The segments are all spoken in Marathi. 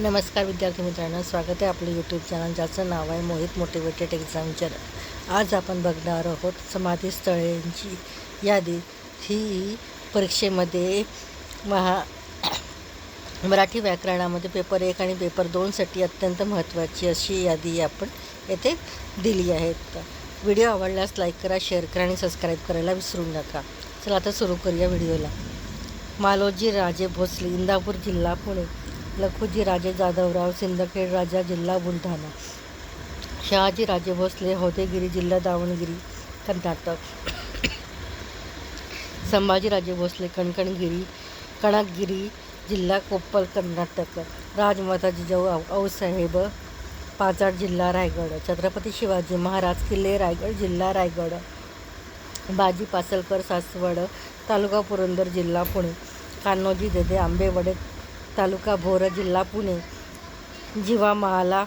नमस्कार विद्यार्थी मित्रांनो स्वागत आहे आपलं यूट्यूब चॅनल ज्याचं नाव आहे मोहित मोटिवेटेड एक्झाम आज आपण बघणार आहोत समाधी स्थळांची यादी. ही परीक्षेमध्ये महा मराठी व्याकरणामध्ये पेपर एक आणि पेपर दोनसाठी अत्यंत महत्त्वाची अशी यादी आपण येथे दिली आहे व्हिडिओ आवडल्यास लाईक करा शेअर करा आणि सबस्क्राईब करायला विसरू नका. चला आता सुरू करूया व्हिडिओला. मालोजी राजे भोसले इंदापूर जिल्हा पुणे. लखुजी राजे जाधवराव सिंदखेड राजा जिल्हा बुलढाणा. शहाजी राजे भोसले होदेगिरी जिल्हा दावणगिरी कर्नाटक. संभाजी राजे भोसले कणकणगिरी कणकगिरी जिल्हा कोप्पल कर्नाटक. राजमाता जिजाऊ औसाहेब पाचाड जिल्हा रायगड. छत्रपती शिवाजी महाराज किल्ले रायगड जिल्हा रायगड. बाजी पासलकर सासवड तालुका पुरंदर जिल्हा पुणे. कान्होजी देदे आंबेवडे तालुका भोर जिल्हा पुणे जिवा महाला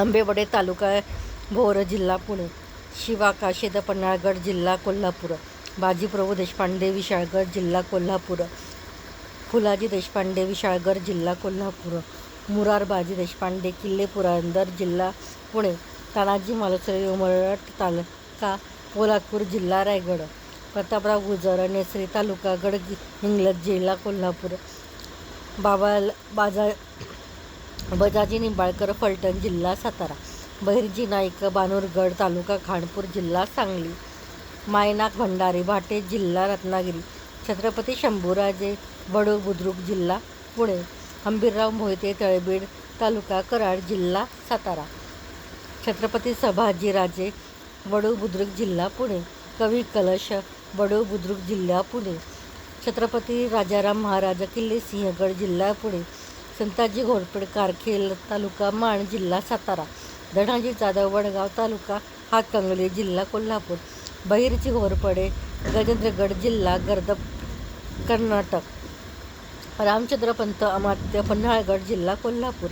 आंबेवडे तालुका भोर जिल्हा पुणे शिवा काशेद पन्हाळगड जिल्हा कोल्हापूर बाजीप्रभू देशपांडे विशाळगड जिल्हा कोल्हापूर फुलाजी देशपांडे विशाळगड जिल्हा कोल्हापूर मुरार बाजी देशपांडे किल्ले पुरंदर जिल्हा पुणे तानाजी मालुसरे उमरट तालुका पोलादपूर जिल्हा रायगड प्रतापराव गुजर नेसरी तालुका गड हिंगलज जिल्हा कोल्हापूर बाबा बाजा बजाजी निंबाळकर फलटण जिल्हा सातारा. बहिर्जी नाईक बानूरगड तालुका खानपूर जिल्हा सांगली. मायनाक भंडारी भाटे जिल्हा रत्नागिरी. छत्रपती शंभूराजे बडू बुद्रुक जिल्हा पुणे. हंबीरराव मोहिते तळबीड तालुका कराड जिल्हा सातारा. छत्रपती संभाजीराजे वडू बुद्रुक जिल्हा पुणे. कवी कलश वडू बुद्रुक जिल्हा पुणे. छत्रपती राजाराम महाराज किल्ले सिंहगड जिल्हा पुणे संताजी घोरपड कारखेल तालुका माण जिल्हा सातारा धनाजी जाधव वडगाव तालुका हातकंगले जिल्हा कोल्हापूर बहिरची घोरपडे गजेंद्रगड जिल्हा गर्द कर्नाटक रामचंद्रपंत अमात्य पन्हाळगड जिल्हा कोल्हापूर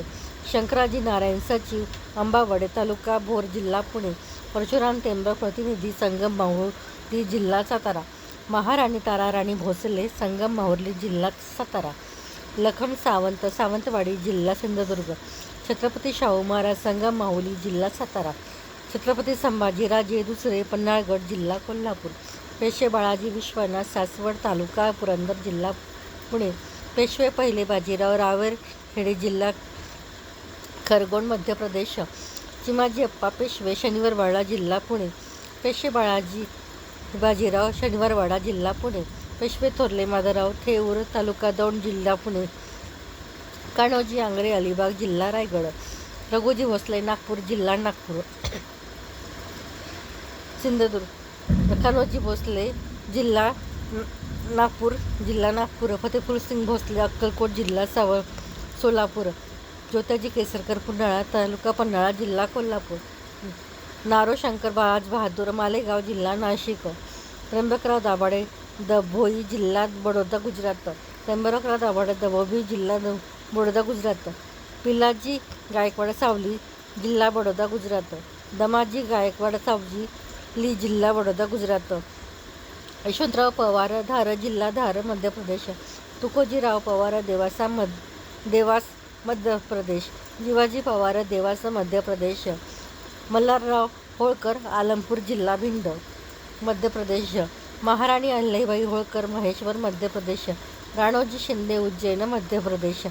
शंकराजी नारायण सचिव अंबावडे तालुका भोर जिल्हा पुणे परशुराम टेंबर प्रतिनिधी संगम माहुर्ली जिल्हा सातारा महाराणी ताराराणी भोसले संगम माहुरली जिल्हा सातारा लखम सावंत सावंतवाडी जिल्हा सिंधुदुर्ग छत्रपती शाहू महाराज संगम माहुली जिल्हा सातारा छत्रपती संभाजीराजे दुसरे पन्हाळगड जिल्हा कोल्हापूर पेशवे बाळाजी विश्वनाथ सासवड तालुका पुरंदर जिल्हा पुणे पेशवे पहिले बाजीराव रावेर हेडे जिल्हा खरगोण मध्य प्रदेश चिमाजी अप्पा पेशवे शनिवारवाडा जिल्हा पुणे पेशवे बाळाजी बाजीराव शनिवारवाडा जिल्हा पुणे. पेशवे थोरले माधवराव थेऊर तालुका दौंड जिल्हा पुणे. कान्होजी आंग्रे अलिबाग जिल्हा रायगड. रघुजी भोसले नागपूर जिल्हा नागपूर. सिंधुदुर्ग. कान्होजी भोसले जिल्हा नागपूर जिल्हा नागपूर. फतेपूर सिंग भोसले अक्कलकोट जिल्हा सावळ सोलापूर. ज्योताजी केसरकर पुन्हाळा तालुका पन्हाळा जिल्हा कोल्हापूर. नारो शंकर बाज बहादूर मालेगाव जिल्हा नाशिक. त्र्यंबकराव दाभाडे दभोई जिल्हा बडोदा गुजरात. त्र्यंबकराव दाभाडे दभोई जिल्हा बडोदा गुजरात. पिलाजी गायकवाड सावली जिल्हा बडोदा गुजरात. दमाजी गायकवाड सावजी ली जिल्हा बडोदा गुजरात. यशवंतराव पवार धार जिल्हा धार मध्य प्रदेश. तुकोजीराव पवार देवासा मध देवास मध्य प्रदेश. शिवाजी पवार देवास मध्य प्रदेश. मल्हारराव होळकर आलमपूर जिल्हा भिंड मध्य प्रदेश. महाराणी अहिल्याबाई होळकर महेश्वर मध्य प्रदेश. राणोजी शिंदे उज्जैन मध्य प्रदेश.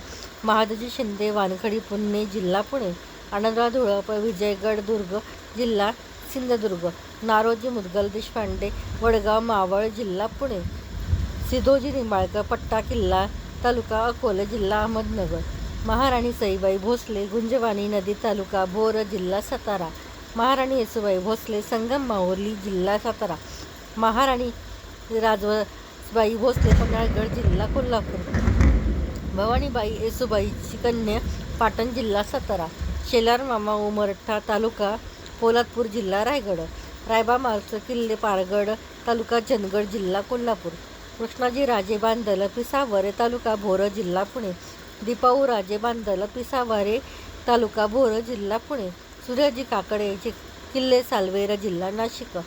महादजी शिंदे वानखडी पुणे जिल्हा पुणे. आनंदराव धुळप विजयगड दुर्ग जिल्हा सिंधुदुर्ग. नारोजी मुदगल देशपांडे वडगाव मावळ जिल्हा पुणे. सिधोजी निंबाळकर पट्टा किल्ला तालुका अकोले जिल्हा अहमदनगर. महाराणी सईबाई भोसले गुंजवानी नदी तालुका भोर जिल्हा सातारा. महाराणी येसुबाई भोसले संगम माहुली जिल्हा सातारा. महाराणी राजबाई भोसले पन्हाळगड जिल्हा कोल्हापूर. भवानीबाई येसुबाईची कन्या पाटण जिल्हा सातारा. शेलार मामा उमरठा तालुका पोलादपूर जिल्हा रायगड. रायबा मालचं किल्ले पारगड तालुका चंदगड जिल्हा कोल्हापूर. कृष्णाजी राजे बांधल पिसावरे तालुका भोर जिल्हा पुणे. दीपाऊ राजे बांधल पिसावरे तालुका भोर जिल्हा पुणे. सूर्याजी काकडे जे किल्ले सालवेर जिल्हा नाशिक.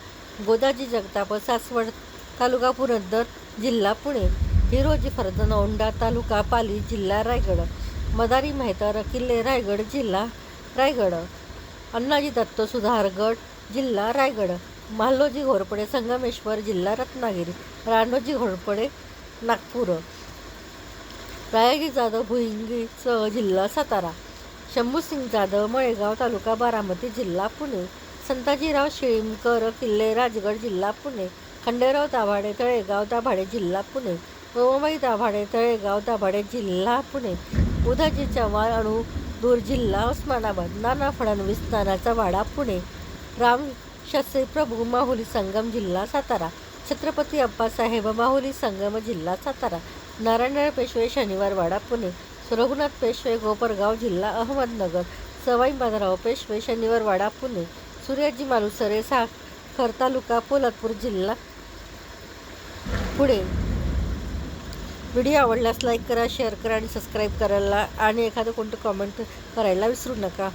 गोदाजी जगताप सासवड तालुका पुरंदर जिल्हा पुणे. हिरोजी फर्जन औंढा तालुका पाली जिल्हा रायगड. मदारी मेहतर किल्ले रायगड जिल्हा रायगड. अण्णाजी दत्त सुधारगड जिल्हा रायगड. म्हालोजी घोरपडे संगमेश्वर जिल्हा रत्नागिरी. रानोजी घोरपडे नागपूर. रायाजी जाधव भुईंगीचं जिल्हा सातारा. शंभूसिंग जाधव मळेगाव तालुका बारामती जिल्हा पुणे. संताजीराव शिळीमकर किल्ले राजगड जिल्हा पुणे. खंडेराव दाभाडे तळेगाव दाभाडे जिल्हा पुणे. गोमाबाई दाभाडे तळेगाव दाभाडे जिल्हा पुणे. उदाजी चव्हाण अणु दूर जिल्हा उस्मानाबाद. नाना फडणवीस नानाचा वाडा पुणे. राम शस्त्री प्रभू माहुली संगम जिल्हा सातारा. छत्रपती अप्पासाहेब माहुली संगम जिल्हा सातारा. नारायणराव पेशवे शनिवार वाडा पुणे. रघुनाथ पेशवे गोपरगाव जिल्हा अहमदनगर सवाई माधराव पेशवे शनिवारवाडा पुणे सूर्याजी मालुसरे खर तालुका पोलादपूर जिल्हा. पुणे व्हिडिओ आवडल्यास लाईक करा शेअर करा आणि सबस्क्राईब करायला आणि एखादं कोणतं कमेंट करायला विसरू नका.